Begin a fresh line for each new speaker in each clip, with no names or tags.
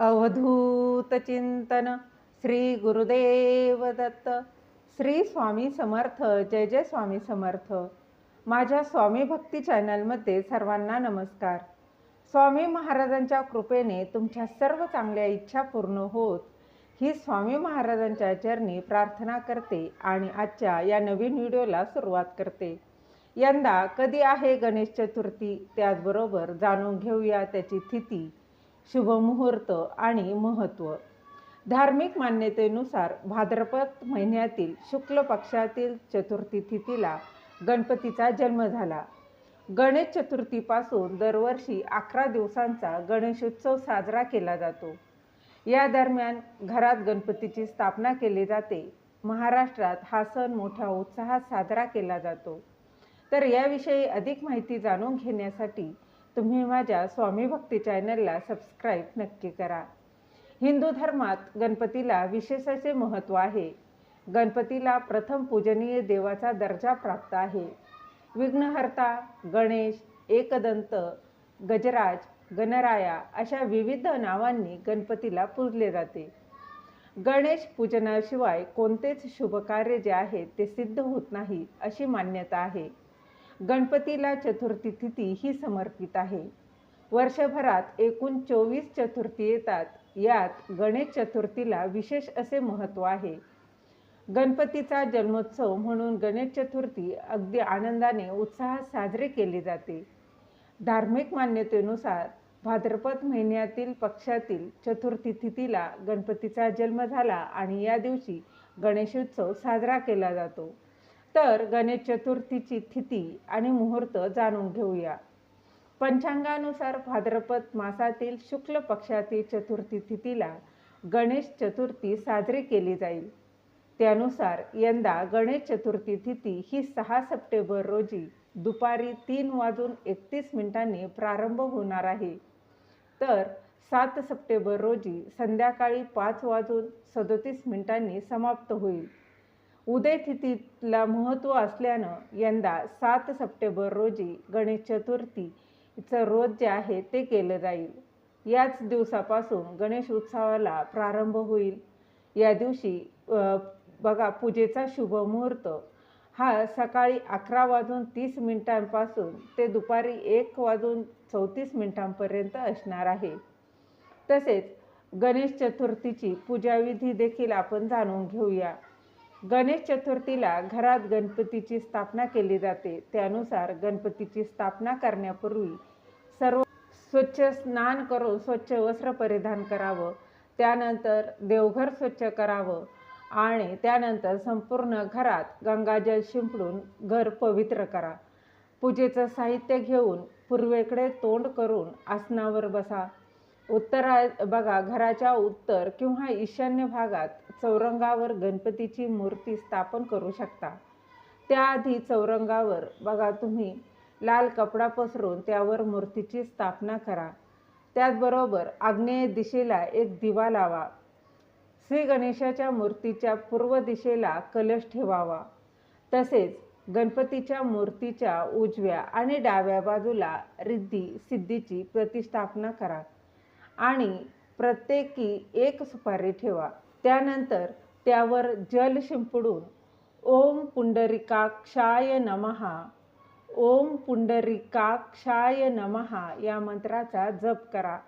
अवधूत चिंतन श्री गुरुदेव दत्त. श्री स्वामी समर्थ जय जय स्वामी समर्थ. माझ्या स्वामी भक्ती चॅनलमध्ये सर्वांना नमस्कार. स्वामी महाराजांच्या कृपेने तुमच्या सर्व चांगल्या इच्छा पूर्ण होत ही स्वामी महाराजांच्या चरणी प्रार्थना करते आणि आजच्या या नवीन व्हिडिओला सुरुवात करते. यंदा कधी आहे गणेश चतुर्थी? त्याचबरोबर जाणून घेऊया त्याची तिथी शुभमुहूर्त आणि महत्त्व धार्मिक मान्यतेनुसार भाद्रपद महिन्यातील शुक्ल पक्षातील चतुर्थी तिथीला गणपतीचा जन्म झाला. गणेश चतुर्थीपासून दरवर्षी अकरा दिवसांचा गणेशोत्सव साजरा केला जातो. या दरम्यान घरात गणपतीची स्थापना केली जाते. महाराष्ट्रात हा सण मोठ्या उत्साहात साजरा केला जातो. तर याविषयी अधिक माहिती जाणून घेण्यासाठी तुम्ही माझ्या स्वामी भक्ती चॅनलला सबस्क्राईब नक्की करा. हिंदू धर्मात गणपतीला विशेष असे महत्त्व आहे. गणपतीला प्रथम पूजनीय देवाचा दर्जा प्राप्त आहे. विघ्नहर्ता गणेश एकदंत गजराज गणराया अशा विविध नावांनी गणपतीला पूजले जाते. गणेश पूजनाशिवाय कोणतेच शुभकार्य जे आहे ते सिद्ध होत नाही अशी मान्यता आहे. गणपतीला चतुर्थी तिथी ही समर्पित आहे. वर्षभरात एकूण चोवीस चतुर्थी येतात. यात गणेश चतुर्थीला विशेष असे महत्त्व आहे. गणपतीचा जन्मोत्सव म्हणून गणेश चतुर्थी अगदी आनंदाने उत्साहात साजरे केली जाते. धार्मिक मान्यतेनुसार भाद्रपद महिन्यातील पक्षातील चतुर्थी तिथीला गणपतीचा जन्म झाला आणि या दिवशी गणेशोत्सव साजरा केला जातो. तर गणेश चतुर्थीची तिथी आणि मुहूर्त जाणून घेऊया. पंचांगानुसार भाद्रपद मासातील शुक्ल पक्षातील चतुर्थी तिथीला गणेश चतुर्थी साजरी केली जाईल. त्यानुसार यंदा गणेश चतुर्थी तिथी ही सहा सप्टेंबर रोजी दुपारी तीन वाजून एकतीस मिनिटांनी प्रारंभ होणार आहे. तर सात सप्टेंबर रोजी संध्याकाळी पाच वाजून सदोतीस मिनिटांनी समाप्त होईल. उदय तिथीला महत्त्व असल्यानं यंदा सात सप्टेंबर रोजी गणेश चतुर्थीचं रोज जे आहे ते केलं जाईल. याच दिवसापासून गणेश उत्सवाला प्रारंभ होईल. या दिवशी बघा पूजेचा शुभ मुहूर्त. हा सकाळी अकरा वाजून तीस मिनिटांपासून ते दुपारी एक वाजून चौतीस मिनिटांपर्यंत असणार आहे. तसेच गणेश चतुर्थीची पूजाविधी देखील आपण जाणून घेऊया. गणेश चतुर्थीला घरात गणपतीची स्थापना केली जाते. त्यानुसार गणपतीची स्थापना करण्यापूर्वी सर्व स्वच्छ स्नान करून स्वच्छ वस्त्र परिधान करावं. त्यानंतर देवघर स्वच्छ करावं आणि त्यानंतर संपूर्ण घरात गंगाजल शिंपडून घर पवित्र करा. पूजेचं साहित्य घेऊन पूर्वेकडे तोंड करून आसनावर बसा. उत्तरा बघा घराच्या उत्तर किंवा ईशान्य भागात चौरंगावर गणपतीची मूर्ती स्थापन करू शकता. त्याआधी चौरंगावर बघा तुम्ही लाल कपडा पसरून त्यावर मूर्तीची स्थापना करा. त्याचबरोबर आग्नेय दिशेला एक दिवा लावा. श्री गणेशाच्या मूर्तीच्या पूर्व दिशेला कलश ठेवावा. तसेच गणपतीच्या मूर्तीच्या उजव्या आणि डाव्या बाजूला रिद्धी सिद्धीची प्रतिष्ठापना करा. आणि प्रत्येकी एक सुपारी ठेवा. त्यानंतर त्यावर जल शिंपडून ओम पुंडरिकाक्षाय नमहा. ओम पुंडरिकाक्षाय नमहा या मंत्राचा जप करा.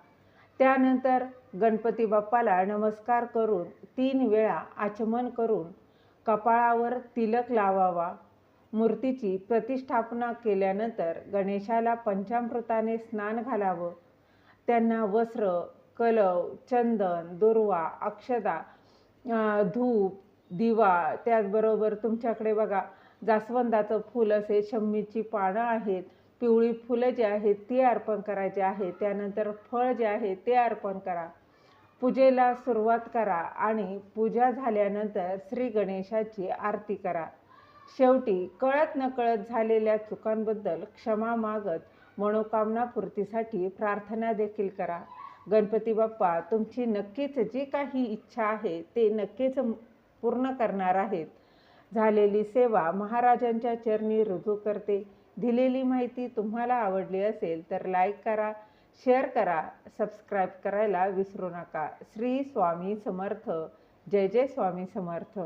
त्यानंतर गणपती बाप्पाला नमस्कार करून तीन वेळा आचमन करून कपाळावर तिलक लावावा. मूर्तीची प्रतिष्ठापना केल्यानंतर गणेशाला पंचामृताने स्नान घालावं. त्यांना वस्त्र कलव चंदन दुर्वा अक्षदा धूप दिवा त्याचबरोबर तुमच्याकडे बघा जास्वंदाचं फूल असे शम्मीची पानं आहेत पिवळी फुलं जी आहेत ती अर्पण करायची आहे त्यानंतर फळ जे आहे ते अर्पण करा. पूजेला सुरुवात करा आणि पूजा झाल्यानंतर श्री गणेशाची आरती करा. शेवटी कळत नकळत झालेल्या चुकांबद्दल क्षमा मागत मनोकामना पूर्तीसाठी प्रार्थना देखील करा. गणपती बाप्पा तुमची नक्कीच जी काही इच्छा आहे ते नक्कीच पूर्ण करणार आहेत. झालेली सेवा महाराजांच्या चरणी रुजू करते. दिलेली माहिती तुम्हाला आवडली असेल तर लाईक करा शेअर करा सबस्क्राईब करायला विसरू नका. श्री स्वामी समर्थ. जय जय स्वामी समर्थ.